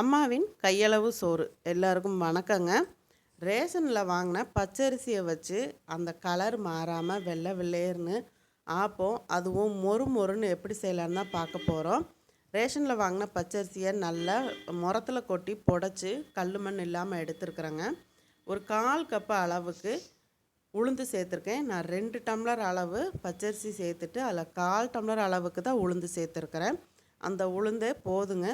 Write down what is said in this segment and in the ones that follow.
அம்மாவின் கையளவு சோறு. எல்லாருக்கும் வணக்கங்க. ரேஷனில் வாங்கின பச்சரிசியை வச்சு அந்த கலர் மாறாமல் வெள்ளை வெள்ளையர்னு ஆப்போம். அதுவும் மொறு மொறுன்னு எப்படி செய்யலான்னு தான் பார்க்க போகிறோம் ரேஷனில் வாங்கின பச்சரிசியை நல்லா முரத்தில் கொட்டி புடச்சி கல் மண் இல்லாமல் எடுத்துருக்குறேங்க. ஒரு கால் கப்பு அளவுக்கு உளுந்து சேர்த்துருக்கேன். நான் ரெண்டு டம்ளர் அளவு பச்சரிசி சேர்த்துட்டு அதில் கால் டம்ளர் அளவுக்கு தான் உளுந்து சேர்த்துருக்குறேன். அந்த உளுந்தே போதுங்க.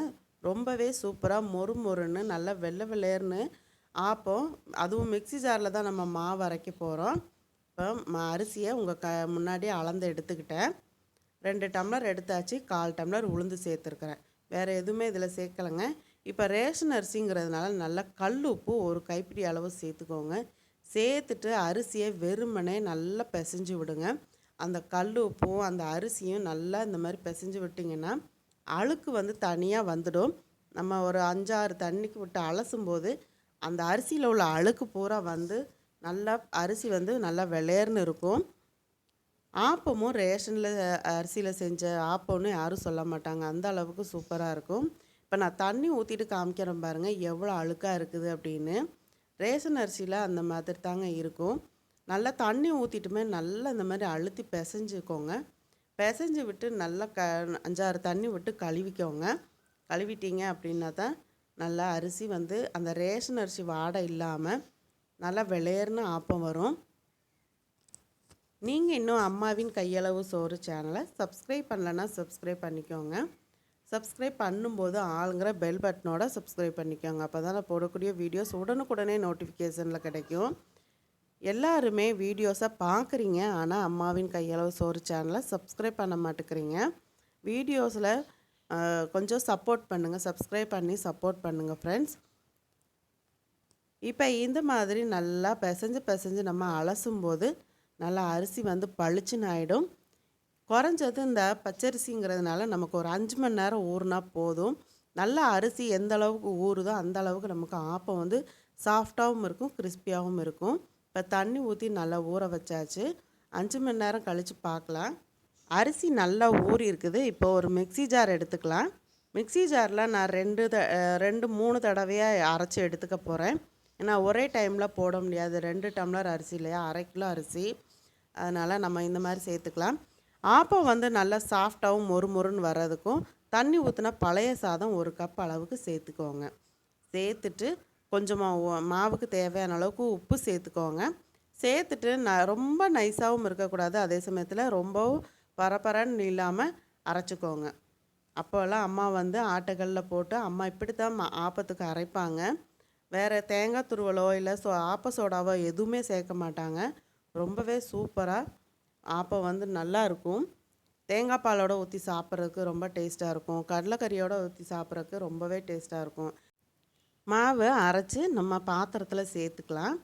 ரொம்பவே சூப்பராக மொறு மொறுன்னு நல்லா வெள்ளை வெள்ளையர்னு ஆப்போம். அதுவும் மிக்ஸி ஜாரில் தான் நம்ம மாவு அரைக்க போகிறோம் இப்போ ம அரிசியை உங்கள் க முன்னாடியே அளந்து எடுத்துக்கிட்டேன். ரெண்டு டம்ளர் எடுத்தாச்சு. கால் டம்ளர் உளுந்து சேர்த்துருக்குறேன். வேறு எதுவுமே இதில் சேர்க்கலைங்க. இப்போ ரேஷன் அரிசிங்கிறதுனால நல்லா கல் உப்பு ஒரு கைப்பிடி அளவு சேர்த்துக்கோங்க. சேர்த்துட்டு அரிசியை வெறுமனே நல்லா பிசைஞ்சு விடுங்க. அந்த கல் உப்பும் அந்த அரிசியும் நல்லா இந்த மாதிரி பிசைஞ்சு விட்டிங்கன்னா அழுக்கு வந்து தனியாக வந்துடும். நம்ம ஒரு அஞ்சாறு தண்ணிக்கு விட்டு அலசும் போது அந்த அரிசியில் உள்ள அழுக்கு பூரா வந்து நல்லா அரிசி வந்து நல்லா விளையர்னு இருக்கும். ஆப்பமும் ரேஷனில் அரிசியில் செஞ்ச ஆப்பம்னு யாரும் சொல்ல மாட்டாங்க. அந்த அளவுக்கு சூப்பராக இருக்கும். இப்போ நான் தண்ணி ஊற்றிட்டு காமிக்கிறேன் பாருங்கள் எவ்வளோ அழுக்காக இருக்குது அப்படின்னு. ரேஷன் அரிசியில் அந்த மாதிரி தாங்க இருக்கும். நல்லா தண்ணி ஊற்றிட்டுமே நல்லா இந்த மாதிரி அழுத்தி பிசைஞ்சுக்கோங்க. பிசைஞ்சு விட்டு நல்லா க அஞ்சாறு தண்ணி விட்டு கழுவிக்கோங்க. கழுவிட்டீங்க அப்படின்னா தான் நல்லா அரிசி வந்து அந்த ரேஷன் அரிசி வாடை இல்லாமல் நல்லா விளையர்னு ஆப்பம் வரும். நீங்கள் இன்னும் அம்மாவின் கையளவு சோறு சேனலை சப்ஸ்கிரைப் பண்ணலன்னா சப்ஸ்கிரைப் பண்ணிக்கோங்க. சப்ஸ்கிரைப் பண்ணும்போது ஆளுங்கிற பெல் பட்டனோட சப்ஸ்கிரைப் பண்ணிக்கோங்க. அப்போ தான் நான் போடக்கூடிய வீடியோஸ் உடனுக்குடனே நோட்டிஃபிகேஷனில் கிடைக்கும். எல்லாருமே வீடியோஸை பார்க்குறீங்க ஆனால் அம்மாவின் கையளவு சோறு சேனலை சப்ஸ்கிரைப் பண்ண மாட்டேங்கிறீங்க. வீடியோஸில் கொஞ்சம் சப்போர்ட் பண்ணுங்கள் சப்ஸ்கிரைப் பண்ணி சப்போர்ட் பண்ணுங்கள் ஃப்ரெண்ட்ஸ் இப்போ இந்த மாதிரி நல்லா பிசைஞ்சு பிசைஞ்சு நம்ம அலசும் போது நல்லா அரிசி வந்து பளிச்சுன்னு ஆகிடும் குறைஞ்சது இந்த பச்சரிசிங்கிறதுனால நமக்கு ஒரு அஞ்சு மணி நேரம் ஊறுனா போதும். நல்லா அரிசி எந்த அளவுக்கு ஊறுதோ அந்த அளவுக்கு நமக்கு ஆப்பம் வந்து சாஃப்டாகவும் இருக்கும் கிறிஸ்பியாகவும் இருக்கும். இப்போ தண்ணி ஊற்றி நல்லா ஊற வச்சாச்சு. அஞ்சு மணி நேரம் கழித்து பார்க்கலாம் அரிசி நல்லா ஊறி இருக்குது. இப்போ ஒரு மிக்ஸி ஜார் எடுத்துக்கலாம். மிக்ஸி ஜாரில் நான் ரெண்டு த ரெண்டு மூணு தடவையாக அரைச்சி எடுத்துக்க போகிறேன் ஏன்னா ஒரே டைமில் போட முடியாது. ரெண்டு டம்ளர் அரிசி இல்லையா? அரை கிலோ அரிசி. அதனால் நம்ம இந்த மாதிரி சேர்த்துக்கலாம். ஆப்பம் வந்து நல்லா சாஃப்டாகவும் மொறு மொறுன்னு வர்றதுக்கும் தண்ணி ஊற்றினா பழைய சாதம் ஒரு கப் அளவுக்கு சேர்த்துக்கோங்க. சேர்த்துட்டு கொஞ்சமாக மாவுக்கு தேவையான அளவுக்கு உப்பு சேர்த்துக்கோங்க. சேர்த்துட்டு ந ரொம்ப நைஸாகவும் இருக்கக்கூடாது. அதே சமயத்தில் ரொம்பவும் பரபரன்னு இல்லாமல் அரைச்சிக்கோங்க. அப்போல்லாம் அம்மா வந்து ஆட்டுக்கல்லில் போட்டு அம்மா இப்படி தான் ஆப்பத்துக்கு அரைப்பாங்க. வேறு தேங்காய் துருவலோ இல்லை சோ ஆப்ப சோடாவோ எதுவுமே சேர்க்க மாட்டாங்க. ரொம்பவே சூப்பராக ஆப்பம் வந்து நல்லா இருக்கும். தேங்காய் பாலோட ஊற்றி சாப்பிட்றதுக்கு ரொம்ப டேஸ்ட்டாக இருக்கும். கடலைக்கறியோட ஊற்றி சாப்பிட்றதுக்கு ரொம்பவே டேஸ்ட்டாக இருக்கும். மாவை அரைச்சி நம்ம பாத்திரத்தில் சேர்த்துக்கலாம்.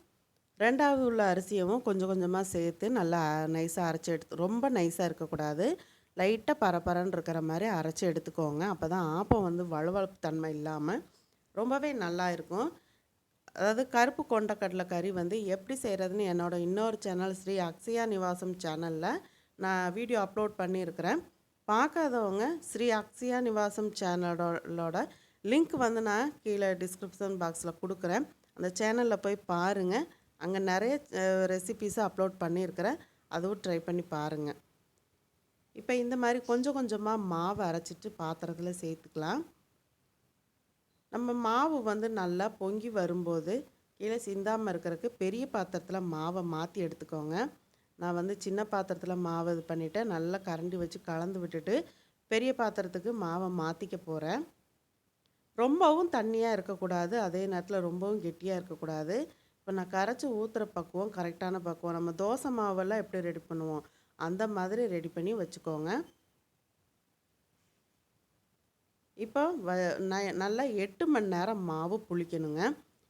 ரெண்டாவது உள்ள அரிசியவும் கொஞ்சம் கொஞ்சமாக சேர்த்து நல்லா நைஸாக அரைச்சி எடுத்து ரொம்ப நைஸாக இருக்கக்கூடாது லைட்டாக பரபரன்னு இருக்கிற மாதிரி அரைச்சி எடுத்துக்கோங்க. அப்போ தான் ஆப்பம் வந்து வலுவழுப்பு தன்மை இல்லாமல் ரொம்பவே நல்லா இருக்கும். அதாவது கருப்பு கொண்டக்கடலை கறி வந்து எப்படி செய்கிறதுன்னு என்னோட இன்னொரு சேனல் ஸ்ரீ அக்ஷயா நிவாசம் சேனலில் நான் வீடியோ அப்லோட் பண்ணியிருக்கிறேன். பார்க்காதவங்க ஸ்ரீ அக்ஷயா நிவாசம் சேனலோட லிங்க் வந்து நான் கீழே டிஸ்கிரிப்ஷன் பாக்ஸில் கொடுக்குறேன். அந்த சேனலில் போய் பாருங்கள் அங்கே நிறைய ரெசிபீஸை அப்லோட் பண்ணியிருக்கிறேன். அதுவும் ட்ரை பண்ணி பாருங்கள் இப்போ இந்த மாதிரி கொஞ்சம் கொஞ்சமாக மாவு அரைச்சிட்டு பாத்திரத்தில் சேர்த்துக்கலாம். நம்ம மாவு வந்து நல்லா பொங்கி வரும்போது கீழே சிந்தாமல் இருக்கிறதுக்கு பெரிய பாத்திரத்தில் மாவை மாற்றி எடுத்துக்கோங்க. நான் வந்து சின்ன பாத்திரத்தில் மாவு இது பண்ணிவிட்டேன் நல்லா கரண்டி வச்சு கலந்து விட்டுட்டு பெரிய பாத்திரத்துக்கு மாவை மாற்றிக்க போகிறேன் ரொம்பவும் தண்ணியாக இருக்கக்கூடாது. அதே நேரத்தில் ரொம்பவும் கெட்டியாக இருக்கக்கூடாது. இப்போ நான் கரைச்சி ஊற்றுற பக்குவம் கரெக்டான பக்குவம். நம்ம தோசை மாவெல்லாம் எப்படி ரெடி பண்ணுவோம்? அந்த மாதிரி ரெடி பண்ணி வச்சுக்கோங்க. இப்போ வ ந நல்லா எட்டு மணி நேரம் மாவு புளிக்கணுங்க.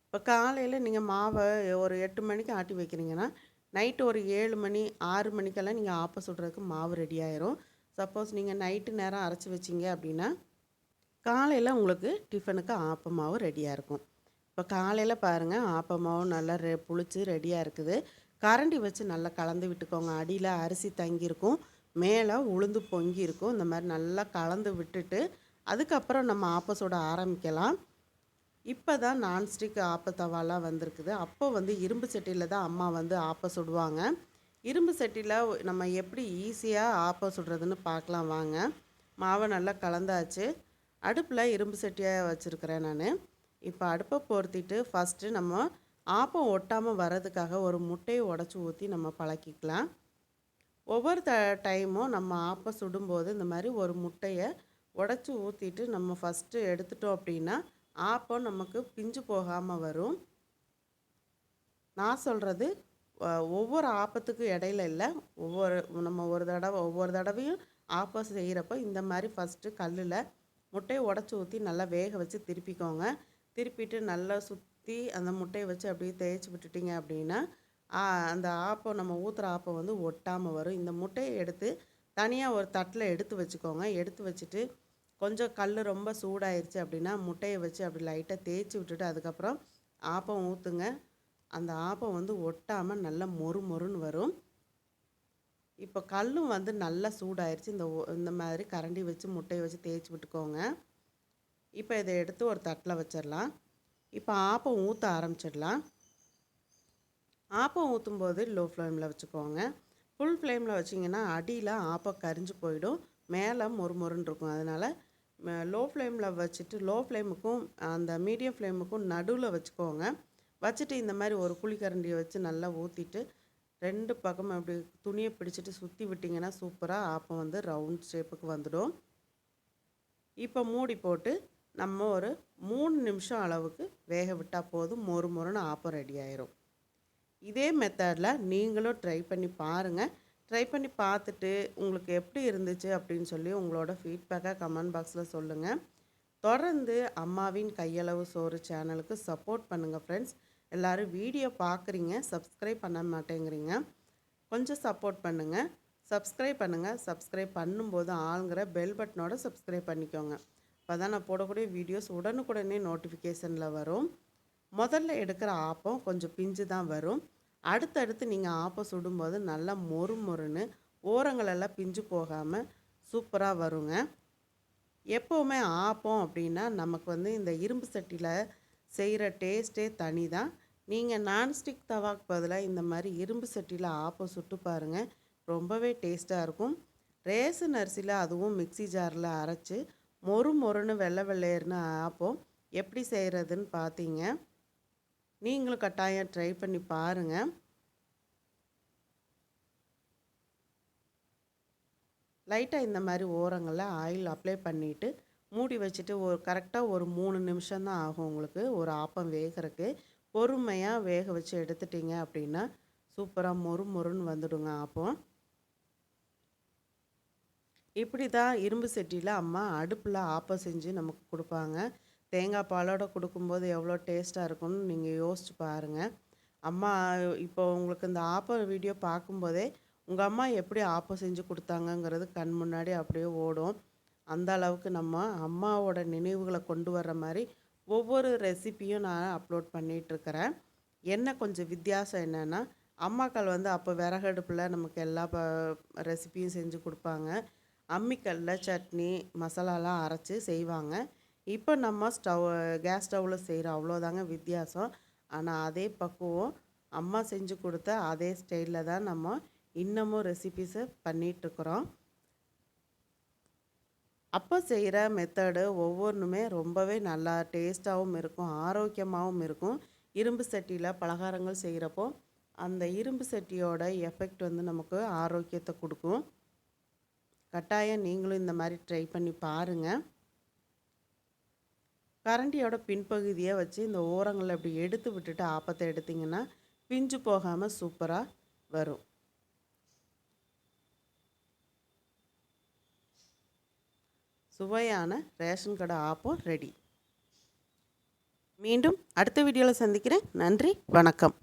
இப்போ காலையில் நீங்கள் மாவை ஒரு எட்டு மணிக்கு ஆட்டி வைக்கிறீங்கன்னா நைட்டு ஒரு ஏழு மணி ஆறு மணிக்கெல்லாம் நீங்கள் ஆப்ப சுடுறதுக்கு மாவு ரெடி ஆயிரும். சப்போஸ் நீங்கள் நைட்டு நேரம் அரைச்சி வச்சிங்க அப்படின்னா காலையில் உங்களுக்கு டிஃபனுக்கு ஆப்பமாவும் ரெடியாக இருக்கும். இப்போ காலையில் பாருங்கள் ஆப்பமாவும் நல்லா ரெ புளிச்சு ரெடியாக இருக்குது. கரண்டி வச்சு நல்லா கலந்து விட்டுக்கோங்க. அடியில் அரிசி தங்கியிருக்கும் மேலே உளுந்து பொங்கி இருக்கும். இந்த மாதிரி நல்லா கலந்து விட்டுட்டு அதுக்கப்புறம் நம்ம ஆப்ப சுட ஆரம்பிக்கலாம். இப்போ தான் நான்ஸ்டிக் ஆப்பத்தவாலாம் வந்திருக்குது. அப்போ வந்து இரும்பு சட்டியில் தான் அம்மா வந்து ஆப்ப சுடுவாங்க. இரும்பு சட்டியில் நம்ம எப்படி ஈஸியாக ஆப்ப சுடுறதுன்னு பார்க்கலாம் வாங்க. மாவை நல்லா கலந்தாச்சு. அடுப்பில் இரும்பு சட்டியாக வச்சுருக்கிறேன் நான். இப்போ அடுப்பை பொருத்திட்டு ஃபஸ்ட்டு நம்ம ஆப்பம் ஒட்டாமல் வர்றதுக்காக ஒரு முட்டையை உடச்சி ஊற்றி நம்ம பழக்கிக்கலாம். ஒவ்வொரு த டைமும் நம்ம ஆப்பம் சுடும்போது இந்த மாதிரி ஒரு முட்டையை உடச்சி ஊற்றிட்டு நம்ம ஃபஸ்ட்டு எடுத்துட்டோம் அப்படின்னா ஆப்பம் நமக்கு பிஞ்சு போகாமல் வரும். நான் சொல்கிறது ஒவ்வொரு ஆப்பத்துக்கும் இடையில இல்லை ஒவ்வொரு நம்ம ஒரு தடவை ஒவ்வொரு தடவையும் ஆப்பம் செய்கிறப்போ இந்த மாதிரி ஃபஸ்ட்டு கல்லில் முட்டையை உடச்சி ஊற்றி நல்லா வேக வச்சு திருப்பிக்கோங்க. திருப்பிட்டு நல்லா சுற்றி அந்த முட்டையை வச்சு அப்படியே தேய்ச்சி விட்டுட்டிங்க அப்படின்னா அந்த ஆப்பம் நம்ம ஊற்றுற ஆப்பம் வந்து ஒட்டாமல் வரும். இந்த முட்டையை எடுத்து தனியாக ஒரு தட்டில் எடுத்து வச்சுக்கோங்க. எடுத்து வச்சுட்டு கொஞ்சம் கல் ரொம்ப சூடாயிருச்சு அப்படின்னா முட்டையை வச்சு அப்படி லைட்டாக தேய்ச்சி விட்டுட்டு அதுக்கப்புறம் ஆப்பம் ஊற்றுங்க அந்த ஆப்பம் வந்து ஒட்டாமல் நல்லா மொறு மொறுன்னு வரும். இப்போ கல்லும் வந்து நல்லா சூடாயிருச்சு. இந்த இந்த மாதிரி கரண்டி வச்சு முட்டையை வச்சு தேய்ச்சி விட்டுக்கோங்க. இப்போ இதை எடுத்து ஒரு தட்டில் வச்சிடலாம். இப்போ ஆப்பம் ஊற்ற ஆரம்பிச்சிடலாம். ஆப்பம் ஊற்றும் போது லோ ஃப்ளேமில் வச்சுக்கோங்க. ஃபுல் ஃப்ளேமில் வச்சிங்கன்னா அடியில் ஆப்பம் கரிஞ்சு போயிடும். மேலே மொறு மொறுன்னு இருக்கும். அதனால் லோ ஃப்ளேமில் வச்சுட்டு லோ ஃப்ளேமுக்கும் அந்த மீடியம் ஃப்ளேமுக்கும் நடுவில் வச்சுக்கோங்க. வச்சுட்டு இந்த மாதிரி ஒரு குழிக்கரண்டியை வச்சு நல்லா ஊற்றிட்டு ரெண்டு பக்கமும் அப்படி துணியை பிடிச்சிட்டு சுற்றி விட்டிங்கன்னா சூப்பராக ஆப்பம் வந்து ரவுண்ட் ஷேப்புக்கு வந்துடும். இப்போ மூடி போட்டு நம்ம ஒரு மூணு நிமிஷம் அளவுக்கு வேக விட்டால் போதும். மொறு மொறுன்னு ஆப்பம் ரெடி ஆயிரும். இதே மெத்தடில் நீங்களும் ட்ரை பண்ணி பாருங்கள் ட்ரை பண்ணி பார்த்துட்டு உங்களுக்கு எப்படி இருந்துச்சு அப்படின்னு சொல்லி உங்களோட ஃபீட்பேக்காக கமெண்ட் பாக்ஸில் சொல்லுங்கள் தொடர்ந்து அம்மாவின் கையளவு சோறு சேனலுக்கு சப்போர்ட் பண்ணுங்கள் ஃப்ரெண்ட்ஸ் எல்லோரும் வீடியோ பார்க்குறீங்க சப்ஸ்கிரைப் பண்ண மாட்டேங்கிறீங்க கொஞ்சம் சப்போர்ட் பண்ணுங்கள் சப்ஸ்கிரைப் பண்ணுங்கள் சப்ஸ்கிரைப் பண்ணும்போது ஆளுங்கிற பெல் பட்டனோட சப்ஸ்கிரைப் பண்ணிக்கோங்க. அப்போ தான் நான் போடக்கூடிய வீடியோஸ் உடனுக்குடனே நோட்டிஃபிகேஷனில் வரும். முதல்ல எடுக்கிற ஆப்பம் கொஞ்சம் பிஞ்சு தான் வரும். அடுத்தடுத்து நீங்கள் ஆப்பம் சுடும்போது நல்லா மொறு மொறுன்னு ஓரங்களெல்லாம் பிஞ்சு போகாமல் சூப்பராக வருங்க. எப்போவுமே ஆப்பம் அப்படின்னா நமக்கு வந்து இந்த இரும்பு சட்டியில் செய்கிற டேஸ்ட்டே தனி தான் நீங்கள் நான்ஸ்டிக் தவாக்கு பதிலாக இந்த மாதிரி இரும்பு சட்டியில் ஆப்பம் சுட்டு பாருங்கள் ரொம்பவே டேஸ்ட்டாக இருக்கும். ரேசன் அரிசியில் அதுவும் மிக்சி ஜாரில் அரைச்சி மொறு மொறுன்னு வெள்ளை வெள்ளையர்னு ஆப்பம் எப்படி செய்கிறதுன்னு பார்த்தீங்க நீங்களும் கட்டாயம் ட்ரை பண்ணி பாருங்கள் லைட்டாக இந்த மாதிரி ஓரங்களில் ஆயில் அப்ளை பண்ணிவிட்டு மூடி வச்சுட்டு ஒரு கரெக்டாக ஒரு மூணு நிமிஷம் தான் ஆகும் உங்களுக்கு. ஒரு ஆப்பம் வேகிறதுக்கு பொறுமையாக வேக வச்சு எடுத்துட்டிங்க அப்படின்னா சூப்பராக மொறு மொறுன்னு வந்துடுங்க ஆப்பம். இப்படி தான் இரும்பு செட்டியில் அம்மா அடுப்பில் ஆப்பம் செஞ்சு நமக்கு கொடுப்பாங்க. தேங்காய் பாலோடு கொடுக்கும்போது எவ்வளோ டேஸ்ட்டாக இருக்கும்னு நீங்கள் யோசிச்சு பாருங்கள் அம்மா இப்போ உங்களுக்கு இந்த ஆப்பம் வீடியோ பார்க்கும்போதே உங்கள் அம்மா எப்படி ஆப்பம் செஞ்சு கொடுத்தாங்கங்கிறது கண் முன்னாடி அப்படியே ஓடும். அந்த அளவுக்கு நம்ம அம்மாவோட நினைவுகளை கொண்டு வர்ற மாதிரி ஒவ்வொரு ரெசிப்பியும் நான் அப்லோட் பண்ணிகிட்ருக்கிறேன் என்ன கொஞ்சம் வித்தியாசம் என்னென்னா அம்மாக்கள் வந்து அப்போ விறகடுப்பில் நமக்கு எல்லா ப ரெசிப்பியும் செஞ்சு கொடுப்பாங்க. அம்மிக்கல்ல சட்னி மசாலாலாம் அரைச்சி செய்வாங்க. இப்போ நம்ம ஸ்டவ் கேஸ் ஸ்டவ்வில் செய்கிறோம் அவ்வளோதாங்க வித்தியாசம். ஆனால் அதே பக்குவம் அம்மா செஞ்சு கொடுத்த அதே ஸ்டைலில் தான் நம்ம இன்னமும் ரெசிபிஸை பண்ணிகிட்ருக்குறோம் அப்போ செய்கிற மெத்தடு ஒவ்வொன்றுமே ரொம்பவே நல்லா டேஸ்ட்டாகவும் இருக்கும் ஆரோக்கியமாகவும் இருக்கும். இரும்பு சட்டியில் பலகாரங்கள் செய்கிறப்போ அந்த இரும்பு சட்டியோட எஃபெக்ட் வந்து நமக்கு ஆரோக்கியத்தை கொடுக்கும். கட்டாயம் நீங்களும் இந்த மாதிரி ட்ரை பண்ணி பாருங்கள் கரண்டியோட பின்பகுதியை வச்சு இந்த ஓரங்களை அப்படி எடுத்து விட்டுட்டு ஆப்பத்தை எடுத்திங்கன்னா பிஞ்சு போகாமல் சூப்பராக வரும். சுவையான ரேஷன் கடை ஆப்பம் ரெடி. மீண்டும் அடுத்த வீடியோவில் சந்திக்கிறேன். நன்றி வணக்கம்.